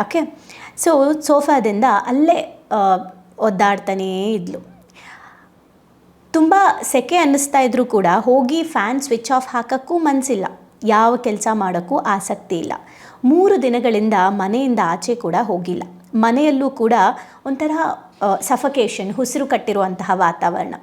Okay so ಸೋಫಾದಿಂದ ಅಲ್ಲೇ ಒದ್ದಾಡ್ತಾನೇ ಇದ್ಲು. ತುಂಬ ಸೆಕೆ ಅನ್ನಿಸ್ತಾ ಇದ್ರೂ ಕೂಡ ಹೋಗಿ ಫ್ಯಾನ್ ಸ್ವಿಚ್ ಆಫ್ ಹಾಕೋಕ್ಕೂ ಮನಸ್ಸಿಲ್ಲ ಯಾವ ಕೆಲಸ ಮಾಡೋಕ್ಕೂ ಆಸಕ್ತಿ ಇಲ್ಲ. ಮೂರು ದಿನಗಳಿಂದ ಮನೆಯಿಂದ ಆಚೆ ಕೂಡ ಹೋಗಿಲ್ಲ. ಮನೆಯಲ್ಲೂ ಕೂಡ ಒಂಥರ ಸಫಕೇಶನ್ ಉಸಿರು ಕಟ್ಟಿರುವಂತಹ ವಾತಾವರಣ.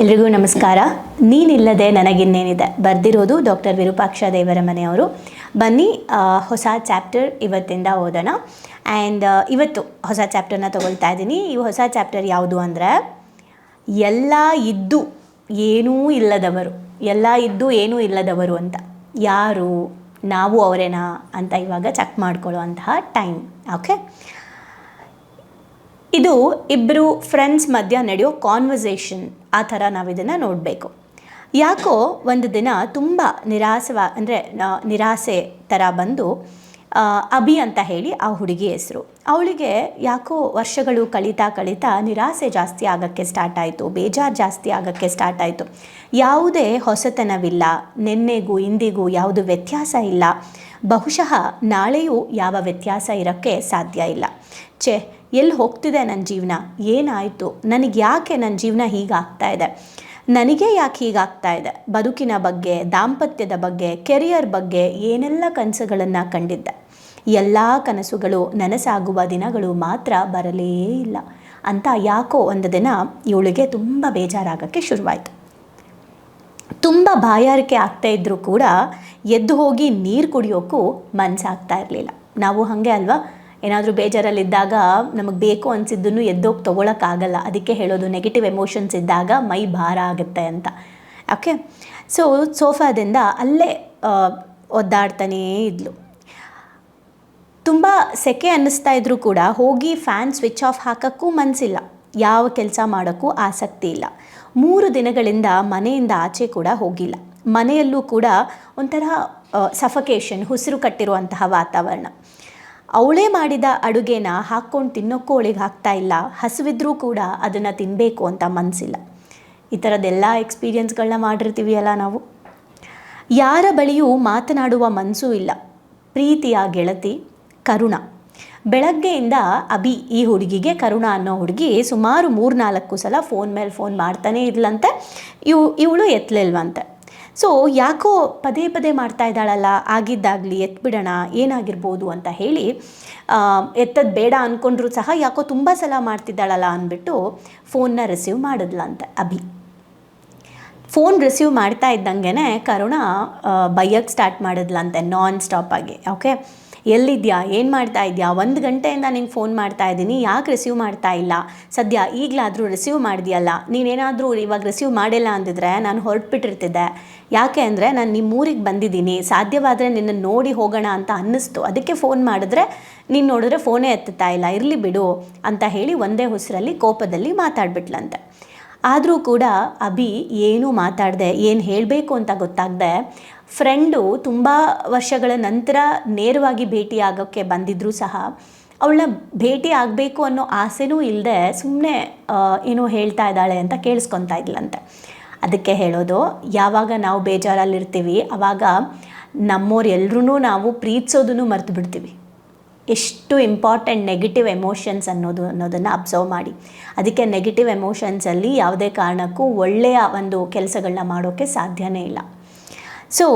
ಎಲ್ರಿಗೂ ನಮಸ್ಕಾರ. ನೀನಿಲ್ಲದೆ ನನಗಿನ್ನೇನಿದೆ? ಬರೆದಿರೋದು ಡಾಕ್ಟರ್ ವಿರೂಪಾಕ್ಷ ದೇವರ ಮನೆಯವರು. ಬನ್ನಿ ಹೊಸ ಚಾಪ್ಟರ್ ಇವತ್ತಿಂದ ಓದೋಣ. ಆ್ಯಂಡ್ ಇವತ್ತು ಹೊಸ ಚಾಪ್ಟರ್ನ ತೊಗೊಳ್ತಾ ಇದ್ದೀನಿ. ಈ ಹೊಸ ಚಾಪ್ಟರ್ ಯಾವುದು ಅಂದರೆ, ಎಲ್ಲ ಇದ್ದು ಏನೂ ಇಲ್ಲದವರು, ಎಲ್ಲ ಇದ್ದು ಏನೂ ಇಲ್ಲದವರು ಅಂತ. ಯಾರು? ನಾವು ಅವರೇನಾ ಅಂತ ಇವಾಗ ಚೆಕ್ ಮಾಡ್ಕೊಳ್ಳುವಂತಹ ಟೈಮ್ ಓಕೆ ಇದು ಇಬ್ಬರು ಫ್ರೆಂಡ್ಸ್ ಮಧ್ಯ ನಡೆಯೋ ಕಾನ್ವರ್ಸೇಷನ್ ಆ ಥರ ನಾವು ಇದನ್ನು ನೋಡಬೇಕು. ಯಾಕೋ ಒಂದು ದಿನ ತುಂಬ ನಿರಾಸವ, ಅಂದರೆ ನಿರಾಸೆ ಥರ ಬಂದು ಅಭಿ ಅಂತ ಹೇಳಿ ಆ ಹುಡುಗಿ ಹೆಸರು. ಅವಳಿಗೆ ಯಾಕೋ ವರ್ಷಗಳು ಕಳೀತಾ ಕಳೀತಾ ನಿರಾಸೆ ಜಾಸ್ತಿ ಆಗೋಕ್ಕೆ ಸ್ಟಾರ್ಟ್ ಆಯಿತು, ಬೇಜಾರು ಜಾಸ್ತಿ ಆಗೋಕ್ಕೆ ಸ್ಟಾರ್ಟ್ ಆಯಿತು. ಯಾವುದೇ ಹೊಸತನವಿಲ್ಲ, ನಿನ್ನೆಗೂ ಇಂದಿಗೂ ಯಾವುದು ವ್ಯತ್ಯಾಸ ಇಲ್ಲ. ಬಹುಶಃ ನಾಳೆಯೂ ಯಾವ ವ್ಯತ್ಯಾಸ ಇರೋಕ್ಕೆ ಸಾಧ್ಯ ಇಲ್ಲ. ಛೇ, ಎಲ್ಲಿ ಹೋಗ್ತಿದೆ ನನ್ನ ಜೀವನ? ಏನಾಯಿತು? ನನಗೆ ಯಾಕೆ ನನ್ನ ಜೀವನ ಹೀಗಾಗ್ತಾ ಇದೆ? ನನಗೆ ಯಾಕೆ ಹೀಗಾಗ್ತಾ ಇದೆ? ಬದುಕಿನ ಬಗ್ಗೆ, ದಾಂಪತ್ಯದ ಬಗ್ಗೆ, ಕೆರಿಯರ್ ಬಗ್ಗೆ ಏನೆಲ್ಲ ಕನಸುಗಳನ್ನು ಕಂಡಿದ್ದೆ? ಎಲ್ಲ ಕನಸುಗಳು ನನಸಾಗುವ ದಿನಗಳು ಮಾತ್ರ ಬರಲೇ ಇಲ್ಲ. ಅಂತ ಯಾಕೋ ಒಂದು ದಿನ ಇವಳಿಗೆ ತುಂಬ ಬೇಜಾರಾಗೋಕ್ಕೆ ಶುರುವಾಯಿತು. ತುಂಬ ಬಾಯಾರಿಕೆ ಆಗ್ತಾ ಇದ್ದರೂ ಕೂಡ ಎದ್ದು ಹೋಗಿ ನೀರು ಕುಡಿಯೋಕ್ಕೂ ಮನಸ್ಸಾಗ್ತಾ ಇರಲಿಲ್ಲ. ನಾವು ಹಾಗೆ ಅಲ್ವಾ? ಏನಾದರೂ ಬೇಜಾರಲ್ಲಿದ್ದಾಗ ನಮಗೆ ಬೇಕು ಅನಿಸಿದ್ದನ್ನು ಎದ್ದೋಗಿ ತೊಗೊಳಕ್ಕಾಗಲ್ಲ ಅದಕ್ಕೆ ಹೇಳೋದು ನೆಗೆಟಿವ್ ಎಮೋಷನ್ಸ್ ಇದ್ದಾಗ ಮೈ ಭಾರ ಆಗುತ್ತೆ ಅಂತ. ಓಕೆ ಸೊ ಸೋಫಾದಿಂದ ಅಲ್ಲೇ ಒದ್ದಾಡ್ತಾನೇ ಇದ್ಲು. ತುಂಬ ಸೆಕೆ ಅನ್ನಿಸ್ತಾ ಇದ್ದರೂ ಕೂಡ ಹೋಗಿ ಫ್ಯಾನ್ ಸ್ವಿಚ್ ಆಫ್ ಹಾಕೋಕ್ಕೂ ಮನಸ್ಸಿಲ್ಲ ಯಾವ ಕೆಲಸ ಮಾಡೋಕ್ಕೂ ಆಸಕ್ತಿ ಇಲ್ಲ. ಮೂರು ದಿನಗಳಿಂದ ಮನೆಯಿಂದ ಆಚೆ ಕೂಡ ಹೋಗಿಲ್ಲ. ಮನೆಯಲ್ಲೂ ಕೂಡ ಒಂಥರ ಸಫಕೇಶನ್ ಉಸಿರು ಕಟ್ಟಿರುವಂತಹ ವಾತಾವರಣ. ಅವಳೇ ಮಾಡಿದ ಅಡುಗೆನ ಹಾಕ್ಕೊಂಡು ತಿನ್ನೋಕ್ಕೂ ಅವಳಿಗೆ ಆಗ್ತಾ ಇಲ್ಲ. ಹಸುವಿದ್ರೂ ಕೂಡ ಅದನ್ನು ತಿನ್ನಬೇಕು ಅಂತ ಮನಸ್ಸಿಲ್ಲ ಈ ಥರದ್ದೆಲ್ಲ ಎಕ್ಸ್ಪೀರಿಯನ್ಸ್ಗಳನ್ನ ಮಾಡಿರ್ತೀವಿ ಅಲ್ಲ ನಾವು. ಯಾರ ಬಳಿಯೂ ಮಾತನಾಡುವ ಮನಸ್ಸೂ ಇಲ್ಲ. ಪ್ರೀತಿಯ ಗೆಳತಿ ಕರುಣ. ಬೆಳಗ್ಗೆಯಿಂದ ಅಭಿ ಈ ಹುಡುಗಿಗೆ, ಕರುಣ ಅನ್ನೋ ಹುಡುಗಿ ಸುಮಾರು ಮೂರ್ನಾಲ್ಕು ಸಲ ಫೋನ್ ಮೇಲೆ ಫೋನ್ ಮಾಡ್ತಾನೇ ಇದ್ಲಂತೆ ಇವು, ಇವಳು ಎತ್ತಲಿಲ್ವಂತೆ ಸೊ ಯಾಕೋ ಪದೇ ಪದೇ ಮಾಡ್ತಾ ಇದ್ದಾಳಲ್ಲ, ಆಗಿದ್ದಾಗಲಿ ಎತ್ಬಿಡೋಣ, ಏನಾಗಿರ್ಬೋದು ಅಂತ ಹೇಳಿ ಎತ್ತದ ಬೇಡ ಅಂದ್ಕೊಂಡ್ರೂ ಸಹ ಯಾಕೋ ತುಂಬ ಸಲ ಮಾಡ್ತಿದ್ದಾಳಲ್ಲ ಅಂದ್ಬಿಟ್ಟು ಫೋನ್ನ ರಿಸೀವ್ ಮಾಡಿದ್ಲಂತೆ ಅಭಿ. ಫೋನ್ ರಿಸೀವ್ ಮಾಡ್ತಾ ಇದ್ದಂಗೆ ಕರುಣ ಬೈಯಕ್ಕೆ ಸ್ಟಾರ್ಟ್ ಮಾಡಿದ್ಲಂತೆ, ನಾನ್ ಸ್ಟಾಪಾಗಿ ಓಕೆ? ಎಲ್ಲಿದ್ಯಾ? ಏನು ಮಾಡ್ತಾ ಇದೆಯಾ? ಒಂದು ಗಂಟೆಯಿಂದ ನಿಂಗೆ ಫೋನ್ ಮಾಡ್ತಾ ಇದ್ದೀನಿ. ಯಾಕೆ ರಿಸೀವ್ ಮಾಡ್ತಾ ಇಲ್ಲ? ಸದ್ಯ ಈಗಲಾದರೂ ರಿಸೀವ್ ಮಾಡಿದ್ಯಲ್ಲ? ನೀನೇನಾದರೂ ಇವಾಗ ರಿಸೀವ್ ಮಾಡಿಲ್ಲ ಅಂದಿದ್ರೆ ನಾನು ಹೊರಟ್ಬಿಟ್ಟಿರ್ತಿದ್ದೆ. ಯಾಕೆ ಅಂದರೆ ನಾನು ನಿಮ್ಮ ಊರಿಗೆ ಬಂದಿದ್ದೀನಿ. ಸಾಧ್ಯವಾದರೆ ನಿನ್ನ ನೋಡಿ ಹೋಗೋಣ ಅಂತ ಅನ್ನಿಸ್ತು. ಅದಕ್ಕೆ ಫೋನ್ ಮಾಡಿದ್ರೆ ನೀನು ನೋಡಿದ್ರೆ ಫೋನೇ ಎತ್ತುತ್ತಾ ಇಲ್ಲ. ಇರಲಿ ಬಿಡು ಅಂತ ಹೇಳಿ ಒಂದೇ ಉಸಿರಲ್ಲಿ ಕೋಪದಲ್ಲಿ ಮಾತಾಡ್ಬಿಟ್ಲಂತೆ. ಆದರೂ ಕೂಡ ಅಭಿ ಏನೂ ಮಾತಾಡದೆ, ಏನು ಹೇಳಬೇಕು ಅಂತ ಗೊತ್ತಾಗದೆ ಫ್ರೆಂಡು ತುಂಬ ವರ್ಷಗಳ ನಂತರ ನೇರವಾಗಿ ಭೇಟಿ ಆಗೋಕ್ಕೆ ಬಂದಿದ್ದರೂ ಸಹ, ಅವಳನ್ನ ಭೇಟಿ ಆಗಬೇಕು ಅನ್ನೋ ಆಸೆನೂ ಇಲ್ಲದೆ ಸುಮ್ಮನೆ ಏನೋ ಹೇಳ್ತಾ ಇದ್ದಾಳೆ ಅಂತ ಕೇಳಿಸ್ಕೊತಾ ಇದ್ಲಂತೆ. ಅದಕ್ಕೆ ಹೇಳೋದು, ಯಾವಾಗ ನಾವು ಬೇಜಾರಲ್ಲಿರ್ತೀವಿ ಆವಾಗ ನಮ್ಮೋರು ನಾವು ಪ್ರೀತಿಸೋದನ್ನು ಮರೆತು ಬಿಡ್ತೀವಿ. ಎಷ್ಟು ಇಂಪಾರ್ಟೆಂಟ್ ನೆಗೆಟಿವ್ ಎಮೋಷನ್ಸ್ ಅನ್ನೋದು, ಅನ್ನೋದನ್ನು ಅಬ್ಸರ್ವ್ ಮಾಡಿ. ಅದಕ್ಕೆ ನೆಗೆಟಿವ್ ಎಮೋಷನ್ಸಲ್ಲಿ ಯಾವುದೇ ಕಾರಣಕ್ಕೂ ಒಳ್ಳೆಯ ಒಂದು ಕೆಲಸಗಳನ್ನ ಮಾಡೋಕ್ಕೆ ಸಾಧ್ಯನೇ ಇಲ್ಲ. ಸೊ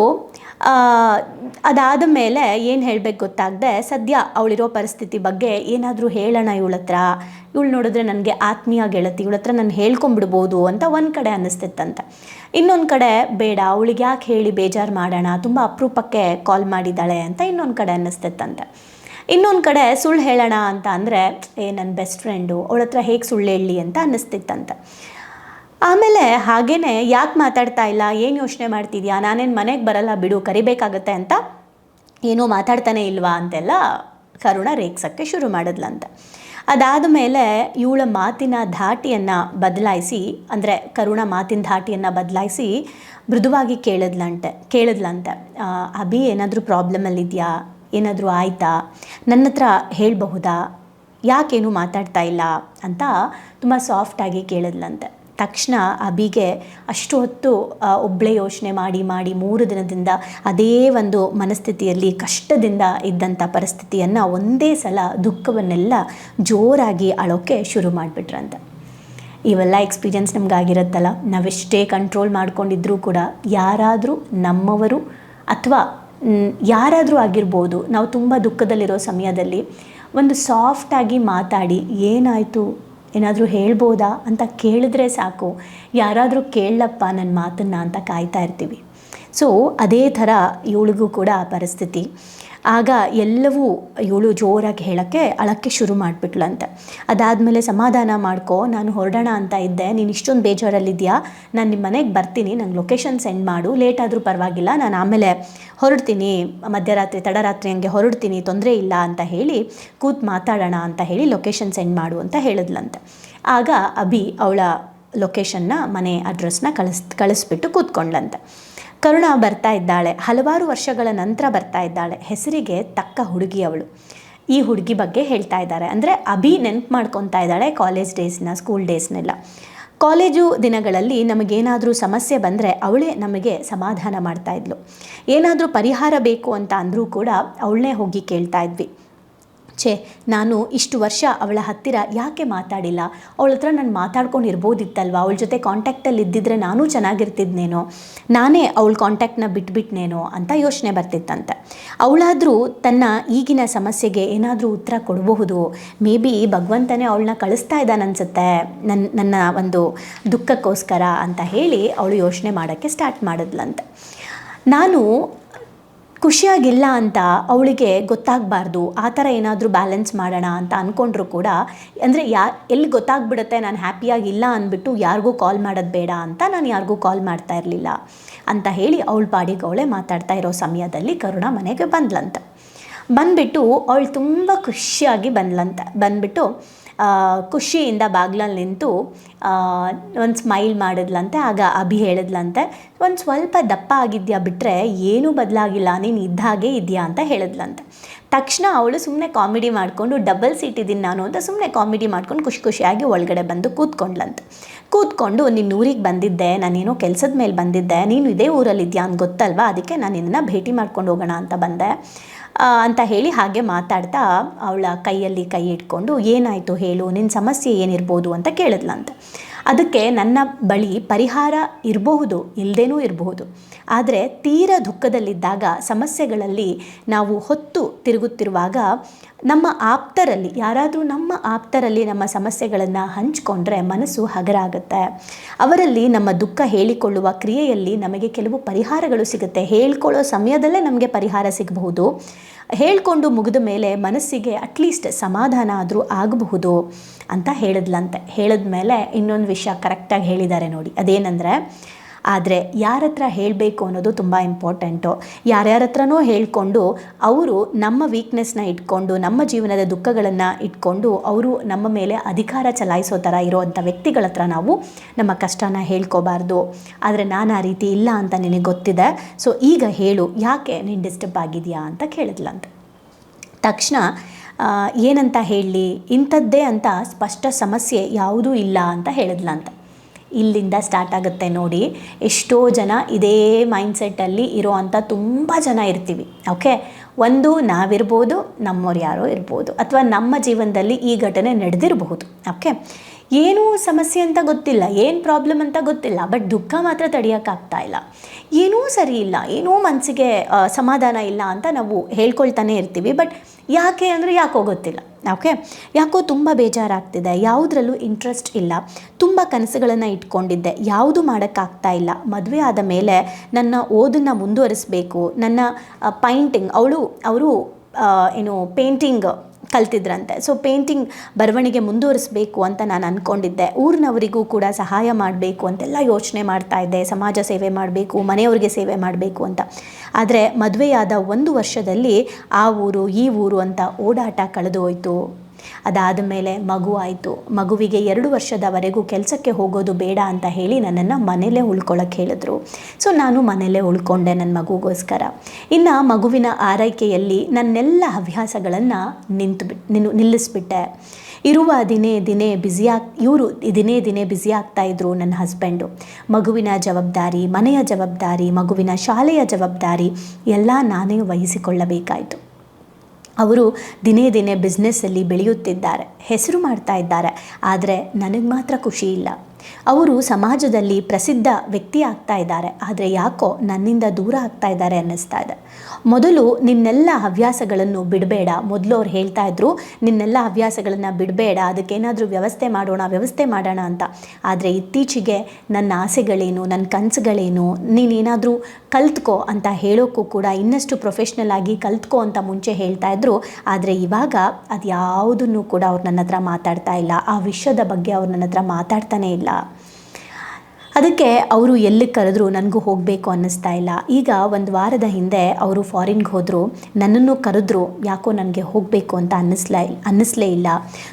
ಅದಾದ ಮೇಲೆ ಏನು ಹೇಳಬೇಕು ಗೊತ್ತಾಗದೆ, ಸದ್ಯ ಅವಳಿರೋ ಪರಿಸ್ಥಿತಿ ಬಗ್ಗೆ ಏನಾದರೂ ಹೇಳೋಣ ಇವಳ ಹತ್ರ. ಇವಳು ನೋಡಿದ್ರೆ ನನಗೆ ಆತ್ಮೀಯ ಗೆಳತಿ, ಇವಳ ಹತ್ರ ನಾನು ಹೇಳ್ಕೊಂಬಿಡ್ಬೋದು ಅಂತ ಒಂದು ಕಡೆ ಅನ್ನಿಸ್ತಿತ್ತಂತೆ ಇನ್ನೊಂದು ಕಡೆ, ಬೇಡ, ಅವಳಿಗೆ ಯಾಕೆ ಹೇಳಿ ಬೇಜಾರು ಮಾಡೋಣ, ತುಂಬ ಅಪರೂಪಕ್ಕೆ ಕಾಲ್ ಮಾಡಿದ್ದಾಳೆ ಅಂತ ಇನ್ನೊಂದು ಕಡೆ ಅನ್ನಿಸ್ತಿತ್ತಂತೆ ಇನ್ನೊಂದು ಕಡೆ ಸುಳ್ಳು ಹೇಳೋಣ ಅಂತ ಅಂದರೆ, ಏ ನನ್ನ ಬೆಸ್ಟ್ ಫ್ರೆಂಡು ಅವಳ ಹತ್ರ ಹೇಗೆ ಸುಳ್ಳು ಹೇಳಲಿ ಅಂತ ಅನ್ನಿಸ್ತಿತ್ತಂತೆ ಆಮೇಲೆ ಹಾಗೇನೆ ಯಾಕೆ ಮಾತಾಡ್ತಾ ಇಲ್ಲ, ಏನು ಯೋಚನೆ ಮಾಡ್ತಿದ್ಯಾ, ನಾನೇನು ಮನೆಗೆ ಬರಲ್ಲ ಬಿಡು, ಕರಿಬೇಕಾಗತ್ತೆ ಅಂತ ಏನೂ ಮಾತಾಡ್ತಾನೆ ಇಲ್ವಾ ಅಂತೆಲ್ಲ ಕರುಣ ರೇಗ್ಸೋಕ್ಕೆ ಶುರು ಮಾಡಿದ್ಲಂತೆ. ಅದಾದ ಮೇಲೆ ಇವಳ ಮಾತಿನ ಧಾಟಿಯನ್ನು ಬದಲಾಯಿಸಿ, ಅಂದರೆ ಕರುಣ ಮಾತಿನ ಧಾಟಿಯನ್ನು ಬದಲಾಯಿಸಿ ಮೃದುವಾಗಿ ಕೇಳಿದ್ಲಂತೆ ಕೇಳಿದ್ಲಂತೆ. ಅಭಿ, ಏನಾದರೂ ಪ್ರಾಬ್ಲಮಲ್ಲಿದೆಯಾ, ಏನಾದರೂ ಆಯಿತಾ ನನ್ನ ಹತ್ರ ಹೇಳಬಹುದಾ, ಯಾಕೇನು ಮಾತಾಡ್ತಾ ಇಲ್ಲ ಅಂತ ತುಂಬ ಸಾಫ್ಟಾಗಿ ಕೇಳಿದ್ಲಂತೆ. ತಕ್ಷಣ ಅಬಿಗೆ ಅಷ್ಟು ಹೊತ್ತು ಒಬ್ಬಳೇ ಯೋಚನೆ ಮಾಡಿ ಮಾಡಿ ಮೂರು ದಿನದಿಂದ ಅದೇ ಒಂದು ಮನಸ್ಥಿತಿಯಲ್ಲಿ, ಕಷ್ಟದಿಂದ ಇದ್ದಂಥ ಪರಿಸ್ಥಿತಿಯನ್ನು ಒಂದೇ ಸಲ ದುಃಖವನ್ನೆಲ್ಲ ಜೋರಾಗಿ ಅಳೋಕ್ಕೆ ಶುರು ಮಾಡಿಬಿಟ್ರಂತೆ. ಇವೆಲ್ಲ ಎಕ್ಸ್ಪೀರಿಯನ್ಸ್ ನಮಗಾಗಿರುತ್ತಲ್ಲ. ನಾವೆಷ್ಟೇ ಕಂಟ್ರೋಲ್ ಮಾಡ್ಕೊಂಡಿದ್ರೂ ಕೂಡ ಯಾರಾದರೂ ನಮ್ಮವರು ಅಥವಾ ಯಾರಾದರೂ ಆಗಿರ್ಬೋದು, ನಾವು ತುಂಬ ದುಃಖದಲ್ಲಿರೋ ಸಮಯದಲ್ಲಿ ಒಂದು ಸಾಫ್ಟಾಗಿ ಮಾತಾಡಿ, ಏನಾಯಿತು? ಏನಾದರೂ ಹೇಳ್ಬೋದಾ ಅಂತ ಕೇಳಿದ್ರೆ ಸಾಕು. ಯಾರಾದರೂ ಕೇಳಪ್ಪ ನನ್ನ ಮಾತನ್ನು ಅಂತ ಕಾಯ್ತಾ ಇರ್ತೀವಿ. ಸೊ ಅದೇ ಥರ ಇವಳಿಗೂ ಕೂಡ ಆ ಪರಿಸ್ಥಿತಿ. ಆಗ ಎಲ್ಲವೂ ಇವಳು ಜೋರಾಗಿ ಹೇಳೋಕ್ಕೆ ಅಳಕ್ಕೆ ಶುರು ಮಾಡಿಬಿಟ್ಲಂತೆ. ಅದಾದಮೇಲೆ ಸಮಾಧಾನ ಮಾಡ್ಕೊ, ನಾನು ಹೊರಡೋಣ ಅಂತ ಇದ್ದೆ, ನೀನು ಇಷ್ಟೊಂದು ಬೇಜಾರಲ್ಲಿದ್ಯಾ? ನಾನು ನಿಮ್ಮ ಮನೆಗೆ ಬರ್ತೀನಿ, ನಂಗೆ ಲೊಕೇಶನ್ ಸೆಂಡ್ ಮಾಡು ಲೇಟ್ ಆದರೂ ಪರವಾಗಿಲ್ಲ, ನಾನು ಆಮೇಲೆ ಹೊರಡ್ತೀನಿ, ಮಧ್ಯರಾತ್ರಿ, ತಡರಾತ್ರಿ ಹಂಗೆ ಹೊರಡ್ತೀನಿ, ತೊಂದರೆ ಇಲ್ಲ ಅಂತ ಹೇಳಿ ಕೂತ್ ಮಾತಾಡೋಣ ಅಂತ ಹೇಳಿ ಲೊಕೇಶನ್ ಸೆಂಡ್ ಮಾಡು ಅಂತ ಹೇಳಿದ್ಲಂತೆ. ಆಗ ಅಭಿ ಅವಳ ಲೊಕೇಶನ್ನ ಮನೆ ಅಡ್ರೆಸ್ನ ಕಳಿಸ್, ಕಳಿಸ್ಬಿಟ್ಟು ಕೂತ್ಕೊಂಡ್ಲಂತೆ. ಕರುಣ ಬರ್ತಾ ಇದ್ದಾಳೆ. ಹಲವಾರು ವರ್ಷಗಳ ನಂತರ ಬರ್ತಾ ಇದ್ದಾಳೆ. ಹೆಸರಿಗೆ ತಕ್ಕ ಹುಡುಗಿ ಅವಳು. ಈ ಹುಡುಗಿ ಬಗ್ಗೆ ಹೇಳ್ತಾ ಇದ್ದಾರೆ. ಅಂದರೆ ಅಭಿ ನೆನ್ಪು ಮಾಡ್ಕೊತಾ ಇದ್ದಾಳೆ ಕಾಲೇಜ್ ಡೇಸ್ನ ಸ್ಕೂಲ್ ಡೇಸ್ನೆಲ್ಲ ಕಾಲೇಜು ದಿನಗಳಲ್ಲಿ ನಮಗೇನಾದರೂ ಸಮಸ್ಯೆ ಬಂದರೆ ಅವಳೇ ನಮಗೆ ಸಮಾಧಾನ ಮಾಡ್ತಾ ಇದ್ಲು. ಏನಾದರೂ ಪರಿಹಾರ ಬೇಕು ಅಂತ ಅಂದರೂ ಕೂಡ ಅವಳನ್ನೇ ಹೋಗಿ ಕೇಳ್ತಾ ಇದ್ವಿ. ಛೇ, ನಾನು ಇಷ್ಟು ವರ್ಷ ಅವಳ ಹತ್ತಿರ ಯಾಕೆ ಮಾತಾಡಿಲ್ಲ? ಅವಳ ಹತ್ರ ನಾನು ಮಾತಾಡ್ಕೊಂಡು ಇರ್ಬೋದಿತ್ತಲ್ವ ಅವಳ ಜೊತೆ ಕಾಂಟ್ಯಾಕ್ಟಲ್ಲಿ ಇದ್ದಿದ್ರೆ ನಾನೂ ಚೆನ್ನಾಗಿರ್ತಿದ್ನೇನೋ? ನಾನೇ ಅವಳ ಕಾಂಟ್ಯಾಕ್ಟ್ನ ಬಿಟ್ಬಿಟ್ನೇನೋ ಅಂತ ಯೋಚನೆ ಬರ್ತಿತ್ತಂತೆ. ಅವಳಾದರೂ ತನ್ನ ಈಗಿನ ಸಮಸ್ಯೆಗೆ ಏನಾದರೂ ಉತ್ತರ ಕೊಡಬಹುದು? ಮೇ ಬಿ ಭಗವಂತನೇ ಅವಳನ್ನ ಕಳಿಸ್ತಾ ಇದ್ದಾನೆ ಅನ್ಸುತ್ತೆ ನನ್ನ ನನ್ನ ಒಂದು ದುಃಖಕ್ಕೋಸ್ಕರ ಅಂತ ಹೇಳಿ ಅವಳು ಯೋಚನೆ ಮಾಡೋಕ್ಕೆ ಸ್ಟಾರ್ಟ್ ಮಾಡಿದ್ಲಂತೆ. ನಾನು ಖುಷಿಯಾಗಿಲ್ಲ ಅಂತ ಅವಳಿಗೆ ಗೊತ್ತಾಗಬಾರ್ದು, ಆ ಥರ ಏನಾದರೂ ಬ್ಯಾಲೆನ್ಸ್ ಮಾಡೋಣ ಅಂತ ಅಂದ್ಕೊಂಡ್ರು ಕೂಡ, ಅಂದರೆ ಯಾ, ಎಲ್ಲಿ ಗೊತ್ತಾಗ್ಬಿಡುತ್ತೆ ನಾನು ಹ್ಯಾಪಿಯಾಗಿಲ್ಲ ಅಂದ್ಬಿಟ್ಟು ಯಾರಿಗೂ ಕಾಲ್ ಮಾಡೋದು ಬೇಡ ಅಂತ ನಾನು ಯಾರಿಗೂ ಕಾಲ್ ಮಾಡ್ತಾ ಇರಲಿಲ್ಲ ಅಂತ ಹೇಳಿ ಅವಳ ಪಾಡಿಗೆ ಅವಳೇ ಮಾತಾಡ್ತಾ ಇರೋ ಸಮಯದಲ್ಲಿ ಕರುಣ ಮನೆಗೆ ಬಂದ್ಲಂತ ಬಂದ್ಬಿಟ್ಟು ಅವಳು ತುಂಬ ಖುಷಿಯಾಗಿ ಬಂದ್ಲಂತ ಬಂದ್ಬಿಟ್ಟು ಖುಷಿಯಿಂದ ಬಾಗ್ಲಲ್ಲಿ ನಿಂತು ಒಂದು ಸ್ಮೈಲ್ ಮಾಡಿದ್ಲಂತೆ, ಆಗ ಅಭಿ ಹೇಳಿದ್ಲಂತೆ, ಒಂದು ಸ್ವಲ್ಪ ದಪ್ಪ ಆಗಿದ್ಯಾ ಬಿಟ್ಟರೆ ಏನೂ ಬದಲಾಗಿಲ್ಲ, ನೀನು ಇದ್ದ ಹಾಗೆ ಇದೆಯಾ ಅಂತ ಹೇಳಿದ್ಲಂತೆ. ತಕ್ಷಣ ಅವಳು ಸುಮ್ಮನೆ ಕಾಮಿಡಿ ಮಾಡಿಕೊಂಡು ಡಬಲ್ ಸೀಟ್ ಇದ್ದೀನಿ ನಾನು ಅಂತ ಸುಮ್ಮನೆ ಕಾಮಿಡಿ ಮಾಡ್ಕೊಂಡು ಖುಷಿ ಖುಷಿಯಾಗಿ ಒಳಗಡೆ ಬಂದು ಕೂತ್ಕೊಂಡ್ಲಂತ ಕೂತ್ಕೊಂಡು ನಿನ್ನ ಊರಿಗೆ ಬಂದಿದ್ದೆ, ನಾನೇನೋ ಕೆಲಸದ ಮೇಲೆ ಬಂದಿದ್ದೆ, ನೀನು ಇದೇ ಊರಲ್ಲಿದ್ಯಾ ಅಂತ ಗೊತ್ತಲ್ವಾ ಅದಕ್ಕೆ ನಾನು ನಿನ್ನನ್ನು ಭೇಟಿ ಮಾಡ್ಕೊಂಡು ಹೋಗೋಣ ಅಂತ ಬಂದೆ. ಅಂತ ಹೇಳಿ ಹಾಗೆ ಮಾತಾಡ್ತಾ ಅವಳ ಕೈಯಲ್ಲಿ ಕೈ ಇಟ್ಕೊಂಡು, ಏನಾಯಿತು ಹೇಳು ನಿನ್ನ ಸಮಸ್ಯೆ ಏನಿರ್ಬೋದು? ಅಂತ ಕೇಳಿದ್ಲಂತೆ ಅದಕ್ಕೆ ನನ್ನ ಬಳಿ ಪರಿಹಾರ ಇರಬಹುದು ಇಲ್ಲದೇನೂ ಇರಬಹುದು. ಆದರೆ ತೀರ ದುಃಖದಲ್ಲಿದ್ದಾಗ, ಸಮಸ್ಯೆಗಳಲ್ಲಿ ನಾವು ಹೊತ್ತು ತಿರುಗುತ್ತಿರುವಾಗ ನಮ್ಮ ಆಪ್ತರಲ್ಲಿ, ಯಾರಾದರೂ ನಮ್ಮ ಆಪ್ತರಲ್ಲಿ ನಮ್ಮ ಸಮಸ್ಯೆಗಳನ್ನು ಹಂಚಿಕೊಂಡ್ರೆ ಮನಸ್ಸು ಹಗರಾಗುತ್ತೆ. ಅವರಲ್ಲಿ ನಮ್ಮ ದುಃಖ ಹೇಳಿಕೊಳ್ಳುವ ಕ್ರಿಯೆಯಲ್ಲಿ ನಮಗೆ ಕೆಲವು ಪರಿಹಾರಗಳು ಸಿಗುತ್ತೆ. ಹೇಳ್ಕೊಳ್ಳೋ ಸಮಯದಲ್ಲೇ ನಮಗೆ ಪರಿಹಾರ ಸಿಗಬಹುದು. ಹೇಳ್ಕೊಂಡು ಮುಗಿದ ಮೇಲೆ ಮನಸ್ಸಿಗೆ ಅಟ್ಲೀಸ್ಟ್ ಸಮಾಧಾನ ಆದರೂ ಆಗಬಹುದು. ಅಂತ ಹೇಳಿದ್ಲಂತೆ. ಹೇಳಿದ ಮೇಲೆ ಇನ್ನೊಂದು ವಿಷಯ ಕರೆಕ್ಟಾಗಿ ಹೇಳಿದ್ದಾರೆ ನೋಡಿ. ಅದೇನೆಂದರೆ, ಆದರೆ ಯಾರ ಹತ್ರ ಹೇಳಬೇಕು ಅನ್ನೋದು ತುಂಬ ಇಂಪಾರ್ಟೆಂಟು. ಯಾರ್ಯಾರ ಹತ್ರನೋ ಹೇಳ್ಕೊಂಡು ಅವರು ನಮ್ಮ ವೀಕ್ನೆಸ್ನ ಇಟ್ಕೊಂಡು, ನಮ್ಮ ಜೀವನದ ದುಃಖಗಳನ್ನು ಇಟ್ಕೊಂಡು ಅವರು ನಮ್ಮ ಮೇಲೆ ಅಧಿಕಾರ ಚಲಾಯಿಸೋ ಥರ ಇರೋವಂಥ ವ್ಯಕ್ತಿಗಳ ಹತ್ರ ನಾವು ನಮ್ಮ ಕಷ್ಟನ ಹೇಳ್ಕೋಬಾರ್ದು. ಆದರೆ ನಾನು ಆ ರೀತಿ ಇಲ್ಲ ಅಂತ ನಿನಗೆ ಗೊತ್ತಿದೆ ಸೊ ಈಗ ಹೇಳು, ಯಾಕೆ ನೀನು ಡಿಸ್ಟರ್ಬ್ ಆಗಿದೆಯಾ ಅಂತ ಕೇಳಿದ್ಲಂತೆ. ತಕ್ಷಣ ಏನಂತ ಹೇಳಲಿ ಇಂಥದ್ದೇ ಅಂತ ಸ್ಪಷ್ಟ ಸಮಸ್ಯೆ ಯಾವುದೂ ಇಲ್ಲ ಅಂತ ಹೇಳಿದ್ಲಂತ. ಇಲ್ಲಿಂದ ಸ್ಟಾರ್ಟ್ ಆಗುತ್ತೆ ನೋಡಿ, ಎಷ್ಟೋ ಜನ ಇದೇ ಮೈಂಡ್ಸೆಟ್ಟಲ್ಲಿ ಇರೋ ಅಂಥ ತುಂಬ ಜನ ಇರ್ತೀವಿ ಓಕೆ ಒಂದು ನಾವಿರ್ಬೋದು ನಮ್ಮವ್ರು ಯಾರೋ ಇರ್ಬೋದು, ಅಥವಾ ನಮ್ಮ ಜೀವನದಲ್ಲಿ ಈ ಘಟನೆ ನಡೆದಿರಬಹುದು ಓಕೆ ಏನೂ ಸಮಸ್ಯೆ ಅಂತ ಗೊತ್ತಿಲ್ಲ, ಏನು ಪ್ರಾಬ್ಲಮ್ ಅಂತ ಗೊತ್ತಿಲ್ಲ ಬಟ್ ದುಃಖ ಮಾತ್ರ ತಡೆಯೋಕ್ಕಾಗ್ತಾ ಇಲ್ಲ. ಏನೂ ಸರಿ ಇಲ್ಲ, ಏನೂ ಮನಸ್ಸಿಗೆ ಸಮಾಧಾನ ಇಲ್ಲ ಅಂತ ನಾವು ಹೇಳ್ಕೊಳ್ತಾನೆ ಇರ್ತೀವಿ ಬಟ್ ಯಾಕೆ ಅಂದರೆ ಯಾಕೋ ಗೊತ್ತಿಲ್ಲ. ಓಕೆ ಯಾಕೋ ತುಂಬ ಬೇಜಾರಾಗ್ತಿದೆ, ಯಾವುದ್ರಲ್ಲೂ ಇಂಟ್ರೆಸ್ಟ್ ಇಲ್ಲ, ತುಂಬ ಕನಸುಗಳನ್ನು ಇಟ್ಕೊಂಡಿದ್ದೆ, ಯಾವುದು ಮಾಡೋಕ್ಕಾಗ್ತಾ ಇಲ್ಲ. ಮದುವೆ ಆದ ಮೇಲೆ ನನ್ನ ಓದನ್ನು ಮುಂದುವರಿಸಬೇಕು, ನನ್ನ ಪೈಂಟಿಂಗ್ ಅವಳು, ಅವರು ಏನು ಪೇಂಟಿಂಗ್ ಕಲ್ತಿದ್ರಂತೆ. ಸೊ ಪೇಂಟಿಂಗ್ ಬರವಣಿಗೆ ಮುಂದುವರಿಸಬೇಕು ಅಂತ ನಾನು ಅಂದ್ಕೊಂಡಿದ್ದೆ ಊರಿನವರಿಗೂ ಕೂಡ ಸಹಾಯ ಮಾಡಬೇಕು ಅಂತೆಲ್ಲ ಯೋಚನೆ ಮಾಡ್ತಾ ಇದ್ದೆ. ಸಮಾಜ ಸೇವೆ ಮಾಡಬೇಕು, ಮನೆಯವ್ರಿಗೆ ಸೇವೆ ಮಾಡಬೇಕು ಅಂತ. ಆದರೆ ಮದುವೆಯಾದ ಒಂದು ವರ್ಷದಲ್ಲಿ ಆ ಊರು, ಈ ಊರು ಅಂತ ಓಡಾಟ ಕಳೆದು ಹೋಯಿತು. ಅದಾದ ಮೇಲೆ ಮಗು ಆಯಿತು. ಮಗುವಿಗೆ ಎರಡು ವರ್ಷದವರೆಗೂ ಕೆಲಸಕ್ಕೆ ಹೋಗೋದು ಬೇಡ ಅಂತ ಹೇಳಿ ನನ್ನನ್ನು ಮನೆಯಲ್ಲೇ ಉಳ್ಕೊಳ್ಳೋಕೆ ಹೇಳಿದ್ರು. ಸೊ ನಾನು ಮನೇಲೇ ಉಳ್ಕೊಂಡೆ ನನ್ನ ಮಗುಗೋಸ್ಕರ. ಇನ್ನು ಮಗುವಿನ ಆರೈಕೆಯಲ್ಲಿ ನನ್ನೆಲ್ಲ ಹವ್ಯಾಸಗಳನ್ನು ನಿಂತು ನಿನ್ನು ನಿಲ್ಲಿಸ್ಬಿಟ್ಟೆ. ಇರುವ ದಿನೇ ದಿನೇ ಬ್ಯುಸಿಯಾಗಿ ಇವರು ದಿನೇ ದಿನೇ ಬ್ಯುಸಿ ಆಗ್ತಾಯಿದ್ರು ನನ್ನ ಹಸ್ಬೆಂಡು. ಮಗುವಿನ ಜವಾಬ್ದಾರಿ, ಮನೆಯ ಜವಾಬ್ದಾರಿ, ಮಗುವಿನ ಶಾಲೆಯ ಜವಾಬ್ದಾರಿ ಎಲ್ಲ ನಾನೇ ವಹಿಸಿಕೊಳ್ಳಬೇಕಾಯಿತು. ಅವರು ದಿನೇ ದಿನೇ ಬಿಸ್ನೆಸ್ಸಲ್ಲಿ ಬೆಳೆಯುತ್ತಿದ್ದಾರೆ ಹೆಸರು ಮಾಡ್ತಾ ಇದ್ದಾರೆ. ಆದರೆ ನನಗೆ ಮಾತ್ರ ಖುಷಿ ಇಲ್ಲ. ಅವರು ಸಮಾಜದಲ್ಲಿ ಪ್ರಸಿದ್ಧ ವ್ಯಕ್ತಿ ಆಗ್ತಾ ಇದ್ದಾರೆ. ಆದರೆ ಯಾಕೋ ನನ್ನಿಂದ ದೂರ ಆಗ್ತಾ ಇದ್ದಾರೆ ಅನ್ನಿಸ್ತಾ ಇದೆ. ಮೊದಲು ನಿನ್ನೆಲ್ಲ ಹವ್ಯಾಸಗಳನ್ನು ಬಿಡಬೇಡ. ಮೊದಲು ಅವ್ರು ಹೇಳ್ತಾ ಇದ್ರು, ನಿನ್ನೆಲ್ಲ ಹವ್ಯಾಸಗಳನ್ನು ಬಿಡಬೇಡ. ಅದಕ್ಕೇನಾದರೂ ವ್ಯವಸ್ಥೆ ಮಾಡೋಣ ವ್ಯವಸ್ಥೆ ಮಾಡೋಣ ಅಂತ. ಆದರೆ ಇತ್ತೀಚೆಗೆ ನನ್ನ ಆಸೆಗಳೇನು ನನ್ನ ಕನಸುಗಳೇನು, ನೀನೇನಾದರೂ ಕಲ್ತ್ಕೋ ಅಂತ ಹೇಳೋಕ್ಕೂ ಕೂಡ ಇನ್ನಷ್ಟು ಪ್ರೊಫೆಷ್ನಲ್ ಆಗಿ ಕಲ್ತ್ಕೋ ಅಂತ ಮುಂಚೆ ಹೇಳ್ತಾ ಇದ್ರು. ಆದರೆ ಇವಾಗ ಅದು ಯಾವುದನ್ನು ಕೂಡ ಅವ್ರು ನನ್ನ ಹತ್ರ ಮಾತಾಡ್ತಾ ಇಲ್ಲ. ಆ ವಿಷಯದ ಬಗ್ಗೆ ಅವ್ರು ನನ್ನ ಹತ್ರ ಮಾತಾಡ್ತಾನೇ ಇಲ್ಲ. ಅದಕ್ಕೆ ಅವರು ಎಲ್ಲಿ ಕರೆದ್ರು ನನಗೂ ಹೋಗಬೇಕು ಅನ್ನಿಸ್ತಾ ಇಲ್ಲ. ಈಗ ಒಂದು ವಾರದ ಹಿಂದೆ ಅವರು ಫಾರಿನ್ಗೆ ಹೋದರು. ನನ್ನನ್ನು ಕರೆದ್ರು, ಯಾಕೋ ನನಗೆ ಹೋಗಬೇಕು ಅಂತ ಅನ್ನಿಸ್ಲೇ ಅನ್ನಿಸ್ಲೇ ಇಲ್ಲ.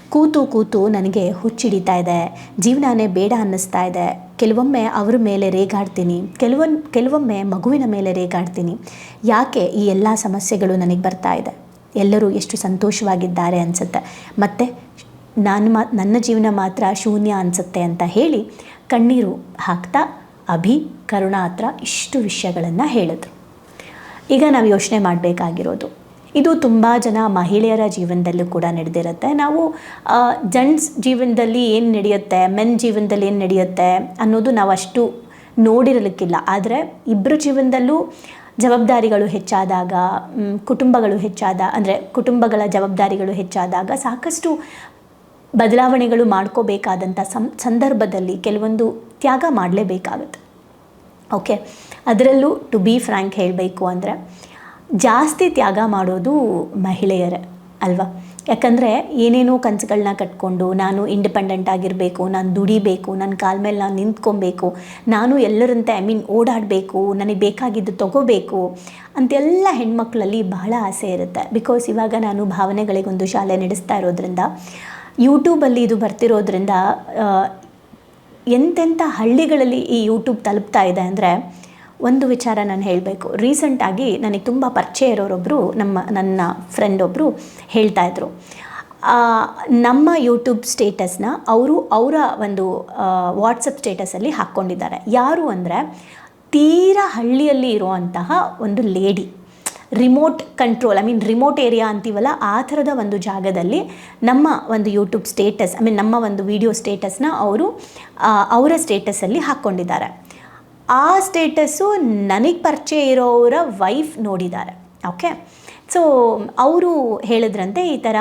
ಕೂತು ಕೂತು ನನಗೆ ಹುಚ್ಚಿಡಿತಾ ಇದೆ. ಜೀವನನೇ ಬೇಡ ಅನ್ನಿಸ್ತಾ ಇದೆ. ಕೆಲವೊಮ್ಮೆ ಅವರ ಮೇಲೆ ರೇಗಾಡ್ತೀನಿ. ಕೆಲವೊನ್, ಕೆಲವೊಮ್ಮೆ ಮಗುವಿನ ಮೇಲೆ ರೇಗಾಡ್ತೀನಿ. ಯಾಕೆ ಈ ಎಲ್ಲ ಸಮಸ್ಯೆಗಳು ನನಗೆ ಬರ್ತಾ ಇದೆ? ಎಲ್ಲರೂ ಎಷ್ಟು ಸಂತೋಷವಾಗಿದ್ದಾರೆ ಅನಿಸುತ್ತೆ. ಮತ್ತು ನಾನು ಮಾ, ನನ್ನ ಜೀವನ ಮಾತ್ರ ಶೂನ್ಯ ಅನಿಸುತ್ತೆ ಅಂತ ಹೇಳಿ ಕಣ್ಣೀರು ಹಾಕ್ತಾ ಅಭಿ ಕರುಣಾ ಹತ್ರ ಇಷ್ಟು ವಿಷಯಗಳನ್ನು ಹೇಳಿದ್ರು. ಈಗ ನಾವು ಯೋಚನೆ ಮಾಡಬೇಕಾಗಿರೋದು. ಇದು ತುಂಬ ಜನ ಮಹಿಳೆಯರ ಜೀವನದಲ್ಲೂ ಕೂಡ ನಡೆದಿರುತ್ತೆ. ನಾವು ಜೆಂಟ್ಸ್ ಜೀವನದಲ್ಲಿ ಏನು ನಡೆಯುತ್ತೆ, ಮೆನ್ ಜೀವನದಲ್ಲಿ ಏನು ನಡೆಯುತ್ತೆ ಅನ್ನೋದು ನಾವು ಅಷ್ಟು ನೋಡಿರಲಿಕ್ಕಿಲ್ಲ. ಆದರೆ ಇಬ್ಬರ ಜೀವನದಲ್ಲೂ ಜವಾಬ್ದಾರಿಗಳು ಹೆಚ್ಚಾದಾಗ ಕುಟುಂಬಗಳು ಹೆಚ್ಚಾದ, ಅಂದರೆ ಕುಟುಂಬಗಳ ಜವಾಬ್ದಾರಿಗಳು ಹೆಚ್ಚಾದಾಗ ಸಾಕಷ್ಟು ಬದಲಾವಣೆಗಳು ಮಾಡ್ಕೋಬೇಕಾದಂಥ ಸಂ, ಸಂದರ್ಭದಲ್ಲಿ ಕೆಲವೊಂದು ತ್ಯಾಗ ಮಾಡಲೇಬೇಕಾಗುತ್ತೆ. ಓಕೆ ಅದರಲ್ಲೂ ಟು ಬಿ ಫ್ರ್ಯಾಂಕ್ ಹೇಳಬೇಕು ಅಂದರೆ, ಜಾಸ್ತಿ ತ್ಯಾಗ ಮಾಡೋದು ಮಹಿಳೆಯರೇ ಅಲ್ವಾ? ಯಾಕಂದರೆ ಏನೇನೋ ಕನಸುಗಳನ್ನ ಕಟ್ಕೊಂಡು, ನಾನು ಇಂಡಿಪೆಂಡೆಂಟ್ ಆಗಿರಬೇಕು, ನಾನು ದುಡಿಬೇಕು ನನ್ನ ಕಾಲ ಮೇಲೆ ನಾನು ನಿಂತ್ಕೊಬೇಕು, ನಾನು ಎಲ್ಲರಂತೆ ಐ ಮೀನ್ ಓಡಾಡಬೇಕು, ನನಗೆ ಬೇಕಾಗಿದ್ದು ತಗೋಬೇಕು ಅಂತೆಲ್ಲ ಹೆಣ್ಮಕ್ಳಲ್ಲಿ ಬಹಳ ಆಸೆ ಇರುತ್ತೆ. ಬಿಕಾಸ್ ಇವಾಗ ನಾನು ಭಾವನೆಗಳಿಗೊಂದು ಶಾಲೆ ನಡೆಸ್ತಾ ಇರೋದ್ರಿಂದ ಯೂಟ್ಯೂಬಲ್ಲಿ ಇದು ಬರ್ತಿರೋದ್ರಿಂದ ಎಂತೆಂಥ ಹಳ್ಳಿಗಳಲ್ಲಿ ಈ ಯೂಟ್ಯೂಬ್ ತಲುಪ್ತಾ ಇದೆ ಅಂದರೆ ಒಂದು ವಿಚಾರ ನಾನು ಹೇಳಬೇಕು. ರೀಸೆಂಟಾಗಿ ನನಗೆ ತುಂಬ ಪರಿಚಯ ಇರೋರೊಬ್ಬರು ನಮ್ಮ ನನ್ನ ಫ್ರೆಂಡ್ ಒಬ್ಬರು ಹೇಳ್ತಾ ಇದ್ರು. ಆ, ನಮ್ಮ ಯೂಟ್ಯೂಬ್ ಸ್ಟೇಟಸ್ನ ಅವರು ಅವರ ಒಂದು ವಾಟ್ಸಪ್ ಸ್ಟೇಟಸಲ್ಲಿ ಹಾಕ್ಕೊಂಡಿದ್ದಾರೆ ಯಾರು ಅಂದರೆ ತೀರ ಹಳ್ಳಿಯಲ್ಲಿ ಇರುವಂತಹ ಒಂದು lady remote control I mean remote area ಅಂತೀವಲ್ಲ, ಆ ಥರದ ಒಂದು ಜಾಗದಲ್ಲಿ ನಮ್ಮ ಒಂದು ಯೂಟ್ಯೂಬ್ ಸ್ಟೇಟಸ್ ಐ ಮೀನ್ ನಮ್ಮ ಒಂದು ವಿಡಿಯೋ ಸ್ಟೇಟಸ್ನ ಅವರು ಅವರ ಸ್ಟೇಟಸಲ್ಲಿ ಹಾಕ್ಕೊಂಡಿದ್ದಾರೆ. ಆ ಸ್ಟೇಟಸ್ಸು ನನಗೆ ಪರಿಚಯ ಇರೋವರ ವೈಫ್ ನೋಡಿದ್ದಾರೆ. ಓಕೆ ಸೊ ಅವರು ಹೇಳಿದ್ರಂತೆ ಈ ಥರ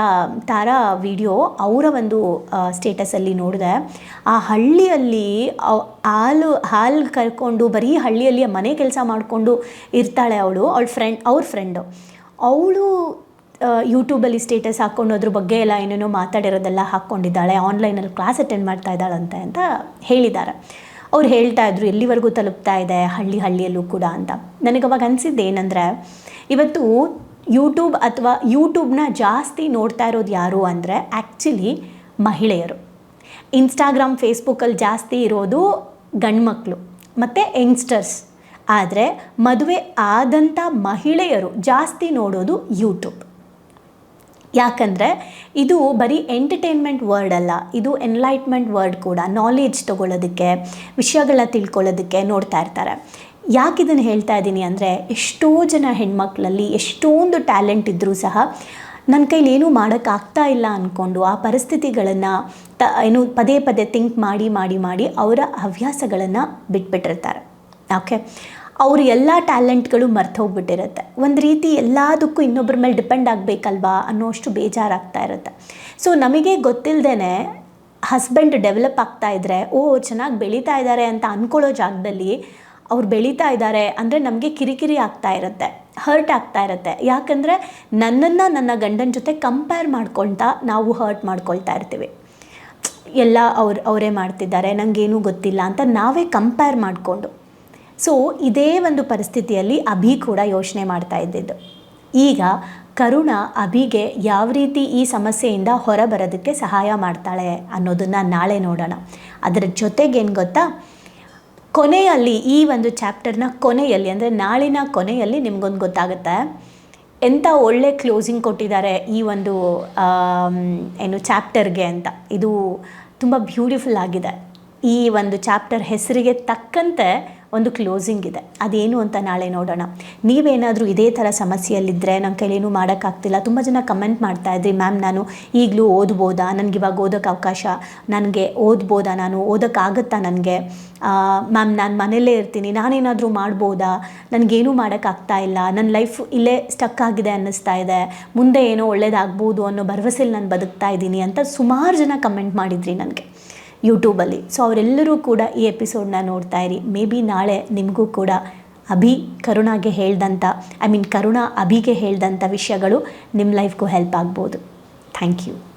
ತಾರಾ ವಿಡಿಯೋ ಅವರ ಒಂದು ಸ್ಟೇಟಸಲ್ಲಿ ನೋಡಿದೆ. ಆ ಹಳ್ಳಿಯಲ್ಲಿ ಹಾಲು ಹಾಲು ಕರ್ಕೊಂಡು ಬರೀ ಹಳ್ಳಿಯಲ್ಲಿ ಮನೆ ಕೆಲಸ ಮಾಡಿಕೊಂಡು ಇರ್ತಾಳೆ ಅವಳು, ಅವಳ ಫ್ರೆಂಡ್ ಅವ್ರ ಫ್ರೆಂಡು ಅವಳು ಯೂಟ್ಯೂಬಲ್ಲಿ ಸ್ಟೇಟಸ್ ಹಾಕ್ಕೊಂಡು ಅದ್ರ ಬಗ್ಗೆ ಎಲ್ಲ ಏನೇನೋ ಮಾತಾಡಿರೋದೆಲ್ಲ ಹಾಕ್ಕೊಂಡಿದ್ದಾಳೆ ಆನ್ಲೈನಲ್ಲಿ ಕ್ಲಾಸ್ ಅಟೆಂಡ್ ಮಾಡ್ತಾ ಇದ್ದಾಳಂತೆ ಅಂತ ಹೇಳಿದ್ದಾರೆ. ಅವ್ರು ಹೇಳ್ತಾ ಇದ್ರು, ಎಲ್ಲಿವರೆಗೂ ತಲುಪ್ತಾ ಇದೆ ಹಳ್ಳಿ ಹಳ್ಳಿಯಲ್ಲೂ ಕೂಡ ಅಂತ. ನನಗೆ ಅವಾಗ ಅನಿಸಿದ್ದು ಏನಂದರೆ, ಇವತ್ತು ಯೂಟ್ಯೂಬ್ ಅಥವಾ ಯೂಟ್ಯೂಬ್ನ ಜಾಸ್ತಿ ನೋಡ್ತಾ ಇರೋದು ಯಾರು ಅಂದರೆ ಆ್ಯಕ್ಚುಲಿ ಮಹಿಳೆಯರು. ಇನ್ಸ್ಟಾಗ್ರಾಮ್, ಫೇಸ್ಬುಕ್ಕಲ್ಲಿ ಜಾಸ್ತಿ ಇರೋದು ಗಂಡ್ಮಕ್ಳು ಮತ್ತು ಯಂಗ್ಸ್ಟರ್ಸ್. ಆದರೆ ಮದುವೆ ಆದಂಥ ಮಹಿಳೆಯರು ಜಾಸ್ತಿ ನೋಡೋದು ಯೂಟ್ಯೂಬ್. ಯಾಕಂದರೆ ಇದು ಬರೀ ಎಂಟರ್ಟೈನ್ಮೆಂಟ್ ವರ್ಡ್ ಅಲ್ಲ, ಇದು ಎನ್ಲೈಟ್ಮೆಂಟ್ ವರ್ಡ್ ಕೂಡ ನಾಲೆಜ್ ತೊಗೊಳ್ಳೋದಕ್ಕೆ ವಿಷಯಗಳ ತಿಳ್ಕೊಳ್ಳೋದಕ್ಕೆ ನೋಡ್ತಾ ಇರ್ತಾರೆ. ಯಾಕೆ ಇದನ್ನು ಹೇಳ್ತಾ ಇದ್ದೀನಿ ಅಂದರೆ ಎಷ್ಟೋ ಜನ ಹೆಣ್ಮಕ್ಳಲ್ಲಿ ಎಷ್ಟೊಂದು ಟ್ಯಾಲೆಂಟ್ ಇದ್ದರೂ ಸಹ ನನ್ನ ಕೈಲಿ ಏನೂ ಮಾಡೋಕ್ಕಾಗ್ತಾ ಇಲ್ಲ ಅಂದ್ಕೊಂಡು ಆ ಪರಿಸ್ಥಿತಿಗಳನ್ನು ತ, ಏನು ಪದೇ ಪದೇ ಥಿಂಕ್ ಮಾಡಿ ಮಾಡಿ ಮಾಡಿ ಅವರ ಹವ್ಯಾಸಗಳನ್ನು ಬಿಟ್ಬಿಟ್ಟಿರ್ತಾರೆ. ಓಕೆ ಅವ್ರ ಎಲ್ಲ ಟ್ಯಾಲೆಂಟ್ಗಳು ಮರ್ತು ಹೋಗ್ಬಿಟ್ಟಿರುತ್ತೆ ಒಂದು ರೀತಿ ಎಲ್ಲದಕ್ಕೂ ಇನ್ನೊಬ್ಬರ ಮೇಲೆ ಡಿಪೆಂಡ್ ಆಗಬೇಕಲ್ವಾ ಅನ್ನೋಷ್ಟು ಬೇಜಾರಾಗ್ತಾ ಇರುತ್ತೆ. ಸೊ ನಮಗೆ ಗೊತ್ತಿಲ್ಲದೇ ಹಸ್ಬೆಂಡ್ ಡೆವಲಪ್ ಆಗ್ತಾ ಇದ್ದರೆ ಓ, ಚೆನ್ನಾಗಿ ಬೆಳೀತಾ ಇದ್ದಾರೆ ಅಂತ ಅಂದ್ಕೊಳ್ಳೋ ಜಾಗದಲ್ಲಿ ಅವ್ರು ಬೆಳೀತಾ ಇದ್ದಾರೆ ಅಂದರೆ ನಮಗೆ ಕಿರಿಕಿರಿ ಆಗ್ತಾ ಇರುತ್ತೆ ಹರ್ಟ್ ಆಗ್ತಾ ಇರುತ್ತೆ. ಯಾಕಂದರೆ ನನ್ನನ್ನು ನನ್ನ ಗಂಡನ ಜೊತೆ ಕಂಪೇರ್ ಮಾಡ್ಕೊಳ್ತಾ ನಾವು ಹರ್ಟ್ ಮಾಡ್ಕೊಳ್ತಾ ಇರ್ತೀವಿ. ಎಲ್ಲ ಅವ್ರು, ಅವರೇ ಮಾಡ್ತಿದ್ದಾರೆ ನನಗೇನೂ ಗೊತ್ತಿಲ್ಲ ಅಂತ ನಾವೇ ಕಂಪೇರ್ ಮಾಡಿಕೊಂಡು. ಸೊ ಇದೇ ಒಂದು ಪರಿಸ್ಥಿತಿಯಲ್ಲಿ ಅಭಿ ಕೂಡ ಯೋಚನೆ ಮಾಡ್ತಾ ಇದ್ದಿದ್ದು. ಈಗ ಕರುಣ ಅಭಿಗೆ ಯಾವ ರೀತಿ ಈ ಸಮಸ್ಯೆಯಿಂದ ಹೊರಬರೋದಕ್ಕೆ ಸಹಾಯ ಮಾಡ್ತಾಳೆ ಅನ್ನೋದನ್ನು ನಾಳೆ ನೋಡೋಣ. ಅದರ ಜೊತೆಗೇನು ಗೊತ್ತಾ? ಕೊನೆಯಲ್ಲಿ ಈ ಒಂದು ಚಾಪ್ಟರ್ನ ಕೊನೆಯಲ್ಲಿ, ಅಂದರೆ ನಾಳಿನ ಕೊನೆಯಲ್ಲಿ ನಿಮಗೊಂದು ಗೊತ್ತಾಗುತ್ತೆ. ಎಂಥ ಒಳ್ಳೆ ಕ್ಲೋಸಿಂಗ್ ಕೊಟ್ಟಿದ್ದಾರೆ ಈ ಒಂದು ಏನು ಚಾಪ್ಟರ್ಗೆ ಅಂತ. ಇದು ತುಂಬ ಬ್ಯೂಟಿಫುಲ್ ಆಗಿದೆ. ಈ ಒಂದು ಚಾಪ್ಟರ್ ಹೆಸರಿಗೆ ತಕ್ಕಂತೆ ಒಂದು ಕ್ಲೋಸಿಂಗ್ ಇದೆ. ಅದೇನು ಅಂತ ನಾಳೆ ನೋಡೋಣ. ನೀವೇನಾದರೂ ಇದೇ ಥರ ಸಮಸ್ಯೆಯಲ್ಲಿದ್ದರೆ ನನ್ನ ಕೈಲೇನೂ ಮಾಡೋಕ್ಕಾಗ್ತಿಲ್ಲ. ತುಂಬ ಜನ ಕಮೆಂಟ್ ಮಾಡ್ತಾ ಇದ್ರಿ, ಮ್ಯಾಮ್, ನಾನು ಈಗಲೂ ಓದ್ಬೋದಾ? ನನಗೆ ಇವಾಗ ಓದೋಕ್ಕೆ ಅವಕಾಶ, ನನಗೆ ಓದ್ಬೋದಾ ನಾನು? ಓದೋಕ್ಕಾಗತ್ತಾ ನನಗೆ? ಮ್ಯಾಮ್, ನಾನು ಮನೆಯಲ್ಲೇ ಇರ್ತೀನಿ. ನಾನೇನಾದರೂ ಮಾಡ್ಬೋದಾ? ನನಗೇನೂ ಮಾಡೋಕ್ಕಾಗ್ತಾ ಇಲ್ಲ. ನನ್ನ ಲೈಫ್ ಇಲ್ಲೇ ಸ್ಟಕ್ ಆಗಿದೆ ಅನ್ನಿಸ್ತಾ ಇದೆ. ಮುಂದೆ ಏನೋ ಒಳ್ಳೇದಾಗ್ಬೋದು ಅನ್ನೋ ಭರವಸೆಯಲ್ಲಿ ನಾನು ಬದುಕ್ತಾ ಇದ್ದೀನಿ ಅಂತ ಸುಮಾರು ಜನ ಕಮೆಂಟ್ ಮಾಡಿದ್ರಿ ನನಗೆ. ಯೂಟ್ಯೂಬಲ್ಲಿ ಸೊ ಅವರೆಲ್ಲರೂ ಕೂಡ ಈ ಎಪಿಸೋಡ್ನ ನೋಡ್ತಾ ಇರಿ. ಮೇ ಬಿ ನಾಳೆ ನಿಮಗೂ ಕೂಡ ಅಭಿ, ಕರುಣಾಗೆ ಹೇಳ್ದಂಥ ಐ ಮೀನ್ ಕರುಣಾ ಅಭಿಗೆ ಹೇಳ್ದಂಥ ವಿಷಯಗಳು ನಿಮ್ಮ ಲೈಫ್ಗೂ ಹೆಲ್ಪ್ ಆಗ್ಬೋದು. Thank you